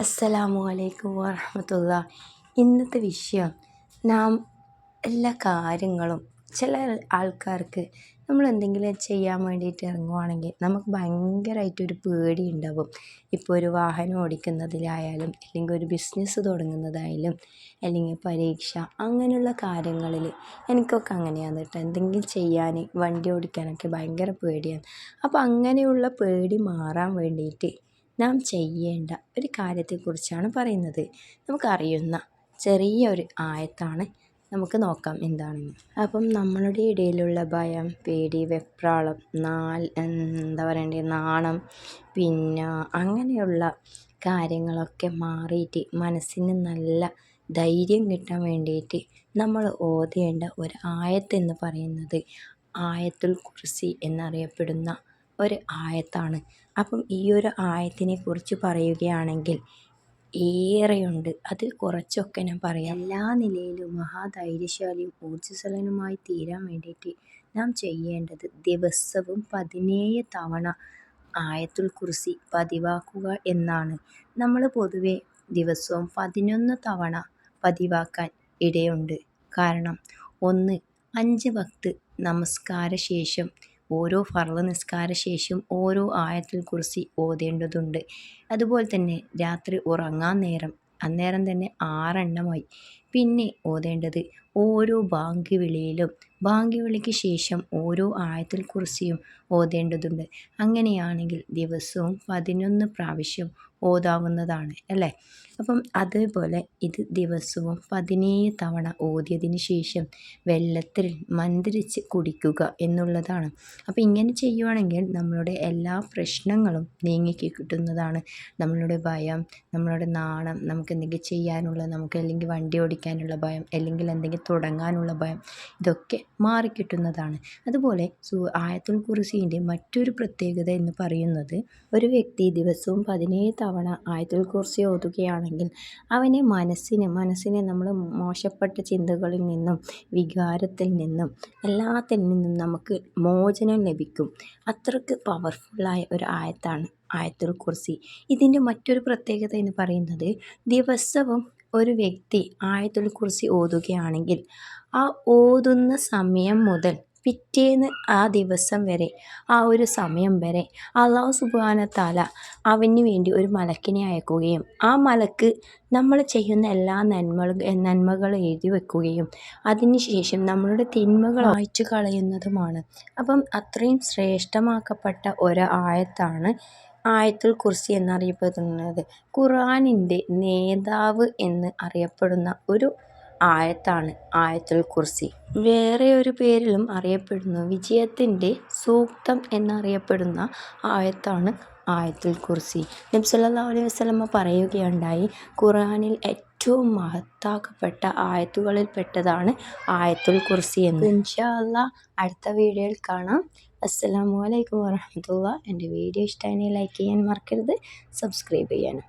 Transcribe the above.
അസ്സലാമു അലൈക്കും വറഹമത്തുള്ള. ഇന്നത്തെ വിഷയം നാം എല്ലാ കാര്യങ്ങളും ചില ആൾക്കാർക്ക് നമ്മൾ എന്തെങ്കിലും ചെയ്യാൻ വേണ്ടിയിട്ട് ഇറങ്ങുവാണെങ്കിൽ നമുക്ക് ഭയങ്കരമായിട്ടൊരു പേടി ഉണ്ടാവും. ഇപ്പോൾ ഒരു വാഹനം ഓടിക്കുന്നതിലായാലും അല്ലെങ്കിൽ ഒരു ബിസിനസ് തുടങ്ങുന്നതായാലും അല്ലെങ്കിൽ പരീക്ഷ അങ്ങനെയുള്ള കാര്യങ്ങളിൽ എനിക്കൊക്കെ അങ്ങനെയാണ് കേട്ടോ. എന്തെങ്കിലും ചെയ്യാൻ വണ്ടി ഓടിക്കാനൊക്കെ ഭയങ്കര പേടിയാണ്. അപ്പോൾ അങ്ങനെയുള്ള പേടി മാറാൻ വേണ്ടിയിട്ട് നാം ചെയ്യേണ്ട ഒരു കാര്യത്തെക്കുറിച്ചാണ് പറയുന്നത്. നമുക്കറിയുന്ന ചെറിയ ഒരു ആയത്താണ് നമുക്ക് നോക്കാം എന്താണെന്ന് അപ്പം നമ്മളുടെ ഇടയിലുള്ള ഭയം പേടി വെപ്രാളം നാൽ എന്താ പറയണ്ടേ നാണം പിന്നെ അങ്ങനെയുള്ള കാര്യങ്ങളൊക്കെ മാറിയിട്ട് മനസ്സിന് നല്ല ധൈര്യം കിട്ടാൻ വേണ്ടിയിട്ട് നമ്മൾ ഓതേണ്ട ഒരു ആയത്തെന്ന് പറയുന്നത് ആയത്തുൽ കുർസി എന്നറിയപ്പെടുന്ന ഒരു ആയത്താണ്. അപ്പം ഈ ഒരു ആയത്തിനെ കുറിച്ച് പറയുകയാണെങ്കിൽ ഏറെയുണ്ട്. അതിൽ കുറച്ചൊക്കെ ഞാൻ പറയാം. എല്ലാ നിലയിലും മഹാധൈര്യശാലിയും ഊർജസ്വലനുമായി തീരാൻ വേണ്ടിയിട്ട് നാം ചെയ്യേണ്ടത് ദിവസവും പതിനേഴ് തവണ ആയത്തുൽ കുർസി പതിവാക്കുക എന്നാണ്. നമ്മൾ പൊതുവെ ദിവസവും പതിനൊന്ന് തവണ പതിവാക്കാൻ ഇടയുണ്ട്. കാരണം ഒന്ന് അഞ്ച് വക്ത് നമസ്കാര ശേഷം ഓരോ ഫർൾ നിസ്കാര ശേഷം ഓരോ ആയത്തിൽ കുറിച്ച് ഓതേണ്ടതുണ്ട്. അതുപോലെ തന്നെ രാത്രി ഉറങ്ങാൻ നേരം അന്നേരം തന്നെ ആറെണ്ണമായി. പിന്നെ ഓതേണ്ടത് ഓരോ ബാങ്ക് വിളിയിലും ബാങ്ക് വിളിക്ക് ശേഷം ഓരോ ആയത്തിൽ കുറിച്ചും ഓതേണ്ടതുണ്ട്. അങ്ങനെയാണെങ്കിൽ ദിവസവും പതിനൊന്ന് പ്രാവശ്യം ഓതാവുന്നതാണ് അല്ലേ? അപ്പം അതേപോലെ ഇത് ദിവസവും പതിനേഴ് തവണ ഓതിയതിന് ശേഷം വെള്ളത്തിൽ മന്ത്രിച്ച് കുടിക്കുക എന്നുള്ളതാണ്. അപ്പം ഇങ്ങനെ ചെയ്യുവാണെങ്കിൽ നമ്മളുടെ എല്ലാ പ്രശ്നങ്ങളും നീങ്ങി കിട്ടുന്നതാണ്. നമ്മളുടെ ഭയം നമ്മളുടെ നാണം നമുക്ക് എന്തെങ്കിലും ചെയ്യാനുള്ള നമുക്ക് അല്ലെങ്കിൽ വണ്ടി ഓടിക്കാനുള്ള ഭയം അല്ലെങ്കിൽ എന്തെങ്കിലും തുടങ്ങാനുള്ള ഭയം ഇതൊക്കെ മാറിക്കിട്ടുന്നതാണ്. അതുപോലെ സു ആയത്തുൽ കുറിസീന്റെ മറ്റൊരു പ്രത്യേകത എന്ന് പറയുന്നത് ഒരു വ്യക്തി ദിവസവും പതിനേഴ് തവണ ആയത്തുൽ കുറിസി ഓതുകയാണെങ്കിൽ അവനെ മനസ്സിന് മനസ്സിനെ നമ്മൾ മോശപ്പെട്ട ചിന്തകളിൽ നിന്നും വികാരത്തിൽ നിന്നും എല്ലാത്തിൽ നിന്നും നമുക്ക് മോചനം ലഭിക്കും. അത്രയ്ക്ക് പവർഫുള്ളായ ഒരു ആയത്താണ് ആയത്തുൽ കുർസി ഇതിന്റെ മറ്റൊരു പ്രത്യേകത എന്ന് പറയുന്നത് ദിവസവും ഒരു വ്യക്തി ആയത്തുൽ കുർസി ഓതുകയാണെങ്കിൽ ആ ഓതുന്ന സമയം മുതൽ പിറ്റേന്ന് ആ ദിവസം വരെ ആ ഒരു സമയം വരെ അള്ളാഹു സുബാന താല അവന് വേണ്ടി ഒരു മലക്കിനെ അയക്കുകയും ആ മലക്ക് നമ്മൾ ചെയ്യുന്ന എല്ലാ നന്മകളും നന്മകൾ എഴുതി വെക്കുകയും അതിനുശേഷം നമ്മളുടെ തിന്മകൾ അയച്ചു കളയുന്നതുമാണ്. അപ്പം അത്രയും ശ്രേഷ്ഠമാക്കപ്പെട്ട ഒരു ആയത്താണ് ആയത്തുൽ കുർസി എന്നറിയപ്പെടുന്നത് ഖുർആനിന്റെ നേതാവ് എന്ന് അറിയപ്പെടുന്ന ഒരു ആയത്താണ് ആയത്തുൽ കുർസി. വേറെ ഒരു പേരിലും അറിയപ്പെടുന്നു. വിജയത്തിന്റെ സൂക്തം എന്നറിയപ്പെടുന്ന ആയത്താണ് ആയത്തുൽ കുർസി. നബ്സല്ലാ അലൈഹി വസല്ലമ പറയുകയുണ്ടായി ഖുർആനിൽ ഏറ്റവും മഹത്താക്കപ്പെട്ട ആയത്തുകളിൽ പെട്ടതാണ് ആയത്തുൽ കുർസി എന്ന്. ഇൻഷാ അല്ലാ അടുത്ത വീഡിയോയിൽ കാണാം. അസ്സലാമു അലൈക്കും വറഹമത്തുള്ള എന്റെ വീഡിയോ ഇഷ്ടമായി ലൈക്ക് ചെയ്യാൻ മറക്കരുത്. സബ്സ്ക്രൈബ് ചെയ്യാനും.